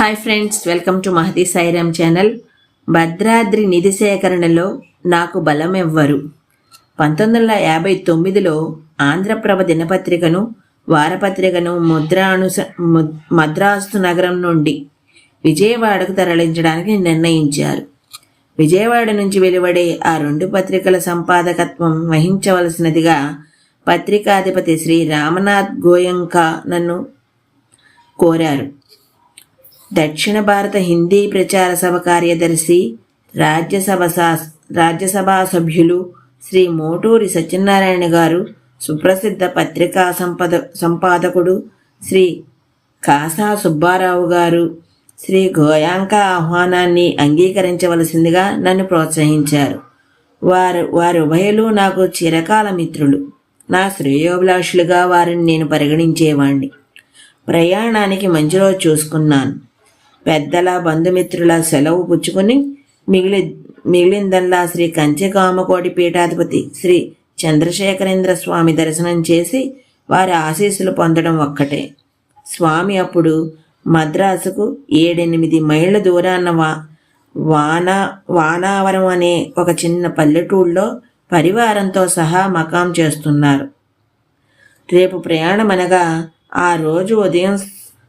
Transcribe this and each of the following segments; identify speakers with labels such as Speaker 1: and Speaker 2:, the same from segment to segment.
Speaker 1: Hi friends welcome to Mahathi Sairam channel. Bhadradri నిధి సేకరణలో నాకు బలం ఎవ్వరు పంతొమ్మిది వందల యాభై తొమ్మిదిలో ఆంధ్రప్రభ దినపత్రికను వారపత్రికను ముద్రానుస ము- మద్రాసు నగరం నుండి విజయవాడకు తరలించడానికి నిర్ణయించారు. విజయవాడ నుంచి వెలువడే ఆ రెండు పత్రికల సంపాదకత్వం వహించవలసినదిగా పత్రికాధిపతి శ్రీ రామనాథ్ గోయంకా నన్ను కోరారు. దక్షిణ భారత హిందీ ప్రచార సభ కార్యదర్శి రాజ్యసభ సా- రాజ్యసభ సభ్యులు శ్రీ మోటూరి సత్యనారాయణ గారు సుప్రసిద్ధ పత్రికా సంపద సంపాదకుడు శ్రీ కాసా సుబ్బారావు గారు శ్రీ గోయాంక ఆహ్వానాన్ని అంగీకరించవలసిందిగా నన్ను ప్రోత్సహించారు. వారు వారు ఉభయలు నాకు చిరకాల మిత్రులు. నా శ్రేయోభిలాషులుగా వారిని నేను పరిగణించేవాణ్ణి. ప్రయాణానికి మంచి రోజు చూసుకున్నాను. పెద్దల బంధుమిత్రుల సెలవు పుచ్చుకుని మిగిలి మిగిలిందల్లా శ్రీ కంచెకామకోటి పీఠాధిపతి శ్రీ చంద్రశేఖరేంద్ర స్వామి దర్శనం చేసి వారి ఆశీస్సులు పొందడం ఒక్కటే. స్వామి అప్పుడు మద్రాసుకు ఏడెనిమిది మైళ్ళ దూరాన వా వానా వానావరం అనే ఒక చిన్న పల్లెటూళ్ళలో పరివారంతో సహా మకాం చేస్తున్నారు. రేపు ప్రయాణం అనగా ఆ రోజు ఉదయం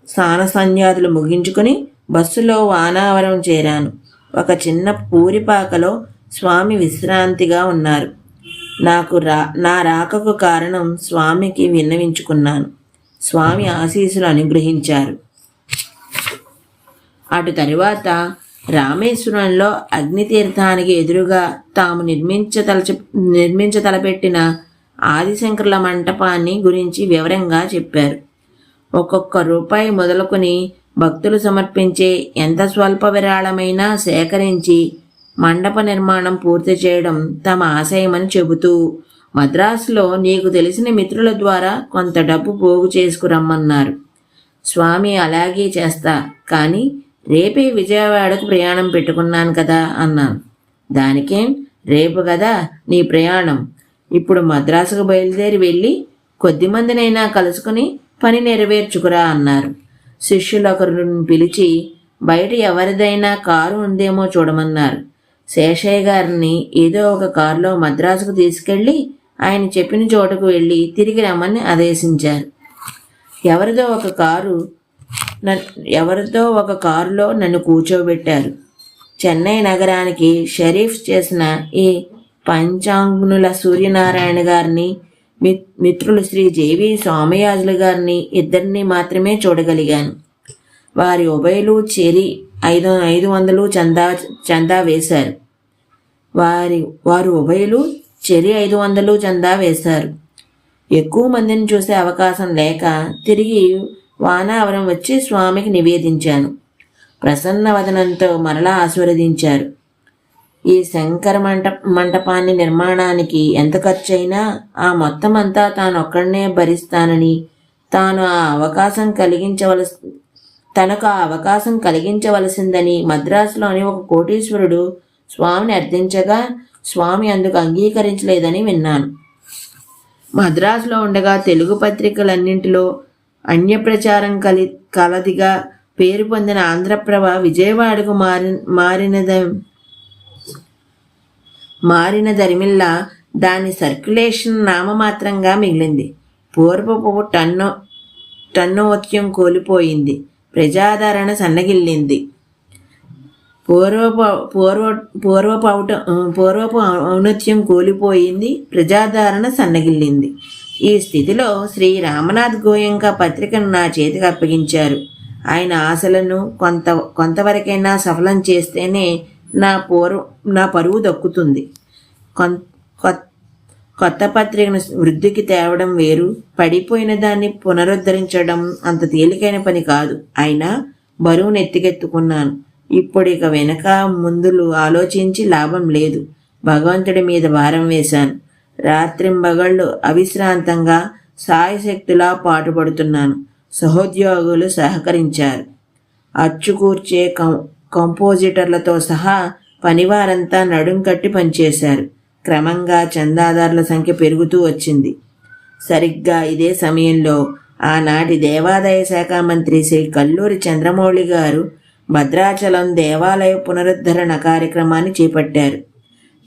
Speaker 1: స్నాన సంధ్యాదులు ముగించుకుని బస్సులో వానావరం చేరాను. ఒక చిన్న పూరిపాకలో స్వామి విశ్రాంతిగా ఉన్నారు. నాకు రా నా రాకకు కారణం స్వామికి విన్నవించుకున్నాను. స్వామి ఆశీస్సులు అనుగ్రహించారు. అటు తరువాత రామేశ్వరంలో అగ్నితీర్థానికి ఎదురుగా తాము నిర్మించతలచ నిర్మించతలపెట్టిన ఆదిశంకరుల మంటపాన్ని గురించి వివరంగా చెప్పారు. ఒక్కొక్క రూపాయి మొదలుకొని భక్తులు సమర్పించే ఎంత స్వల్ప విరాళమైనా సేకరించి మండప నిర్మాణం పూర్తి చేయడం తమ ఆశయమని చెబుతూ మద్రాసులో నీకు తెలిసిన మిత్రుల ద్వారా కొంత డబ్బు పోగు చేసుకురమ్మన్నారు. స్వామి అలాగే చేస్తా కానీ రేపే విజయవాడకు ప్రయాణం పెట్టుకున్నాను కదా అన్నాను. దానికేం? రేపు కదా నీ ప్రయాణం. ఇప్పుడు మద్రాసుకు బయలుదేరి వెళ్ళి కొద్దిమందినైనా కలుసుకుని పని నెరవేర్చుకురా అన్నారు. శిష్యులొకరిని పిలిచి బయట ఎవరిదైనా కారు ఉందేమో చూడమన్నారు. శేషయ్య గారిని ఏదో ఒక కారులో మద్రాసుకు తీసుకెళ్ళి ఆయన చెప్పిన చోటకు వెళ్ళి తిరిగి రమ్మని ఆదేశించారు. ఎవరిదో ఒక కారు ఎవరితో ఒక కారులో నన్ను కూర్చోబెట్టారు. చెన్నై నగరానికి షరీఫ్ చేసిన ఈ పంచాంగునుల సూర్యనారాయణ గారిని మిత్రులు శ్రీ జేవి సోమయాజులు గారిని ఇద్దరిని మాత్రమే చూడగలిగాను. వారి ఉభయలు చేరి ఐదు ఐదు వందలు చందా చందా వేశారు. వారి వారు ఉభయలు చెరి ఐదు వందలు చందా వేశారు. ఎక్కువ మందిని చూసే అవకాశం లేక తిరిగి వానావరం వచ్చి స్వామికి నివేదించాను. ప్రసన్న వదనంతో మరలా ఆశీర్వదించారు. ఈ శంకర మంట మంటపాన్ని నిర్మాణానికి ఎంత ఖర్చయినా ఆ మొత్తం అంతా తాను ఒక్కడనే భరిస్తానని తాను ఆ అవకాశం కలిగించవలసి తనకు ఆ అవకాశం కలిగించవలసిందని మద్రాసులోని ఒక కోటీశ్వరుడు స్వామిని అర్థించగా స్వామి అందుకు అంగీకరించలేదని విన్నాను. మద్రాసులో ఉండగా తెలుగు పత్రికలన్నింటిలో అన్య ప్రచారం కలి కలదిగా పేరు పొందిన ఆంధ్రప్రభ విజయవాడకు మారి మారినద మారిన దరిమిల్లా దాని సర్క్యులేషన్ నామమాత్రంగా మిగిలింది. పూర్వపు టన్ను టన్నోత్యం కోల్పోయింది. ప్రజాదరణ సన్నగిల్లింది. పూర్వపు పూర్వ పూర్వపు ఔట పూర్వపు ఔన్నత్యం కోల్పోయింది. ప్రజాదరణ సన్నగిల్లింది. ఈ స్థితిలో శ్రీ రామనాథ్ గోయంక పత్రికను నా చేతికి అప్పగించారు. ఆయన ఆశలను కొంత కొంతవరకైనా సఫలం చేస్తేనే నా పూర్వ నా పరువు దక్కుతుంది. కొత్త పత్రికను వృద్ధికి తేవడం వేరు. పడిపోయిన దాన్ని పునరుద్ధరించడం అంత తేలికైన పని కాదు. అయినా బరువును ఎత్తికెత్తుకున్నాను. ఇప్పుడు ఇక వెనక ముందులు ఆలోచించి లాభం లేదు. భగవంతుడి మీద భారం వేశాను. రాత్రింబగళ్ళు అవిశ్రాంతంగా సాయశక్తులా పాటుపడుతున్నాను. సహోద్యోగులు సహకరించారు. అచ్చుకూర్చే కం కంపోజిటర్లతో సహా పనివారంతా నడుం కట్టి పనిచేశారు. క్రమంగా చందాదారుల సంఖ్య పెరుగుతూ వచ్చింది. సరిగ్గా ఇదే సమయంలో ఆనాటి దేవాదాయ శాఖ మంత్రి శ్రీ కల్లూరి చంద్రమౌళి గారు భద్రాచలం దేవాలయ పునరుద్ధరణ కార్యక్రమాన్ని చేపట్టారు.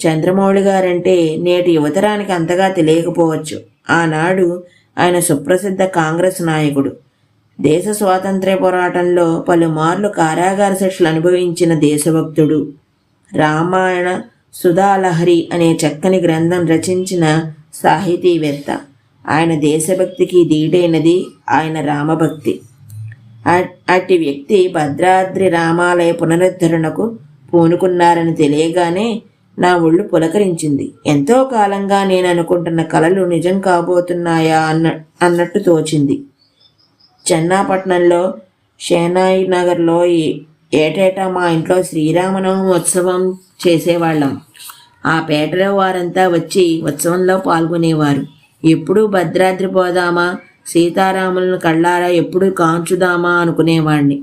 Speaker 1: చంద్రమౌళి గారంటే నేటి యువతరానికి అంతగా తెలియకపోవచ్చు. ఆనాడు ఆయన సుప్రసిద్ధ కాంగ్రెస్ నాయకుడు. దేశ స్వాతంత్ర్య పోరాటంలో పలుమార్లు కారాగార శిక్షలు అనుభవించిన దేశభక్తుడు రామాయణ సుధాలహరి అనే చక్కని గ్రంథం రచించిన సాహితీవేత్త. ఆయన దేశభక్తికి దీటైనది ఆయన రామభక్తి. అట్టి వ్యక్తి భద్రాద్రి రామాలయ పునరుద్ధరణకు పూనుకున్నారని తెలియగానే నా ఒళ్ళు పులకరించింది. ఎంతో కాలంగా నేను అనుకుంటున్న కలలు నిజం కాబోతున్నాయా అన్న అన్నట్టు తోచింది. చెన్నాపట్నంలో షేనాయి నగర్లో ఏటేటా మా ఇంట్లో శ్రీరామనవమి ఉత్సవం చేసేవాళ్ళం. ఆ పేటలో వారంతా వచ్చి ఉత్సవంలో పాల్గొనేవారు. ఎప్పుడు భద్రాద్రి పోదామా సీతారాములను కళ్ళారా ఎప్పుడు కాంచుదామా అనుకునేవాణ్ణి.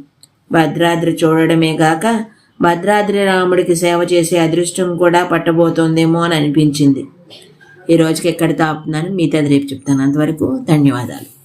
Speaker 1: భద్రాద్రి చూడడమే కాక భద్రాద్రి రాముడికి సేవ చేసే అదృష్టం కూడా పట్టబోతోందేమో అని అనిపించింది. ఈ రోజుకి ఎక్కడ తాపుతున్నాను? మీతో రేపు చెప్తాను. అంతవరకు ధన్యవాదాలు.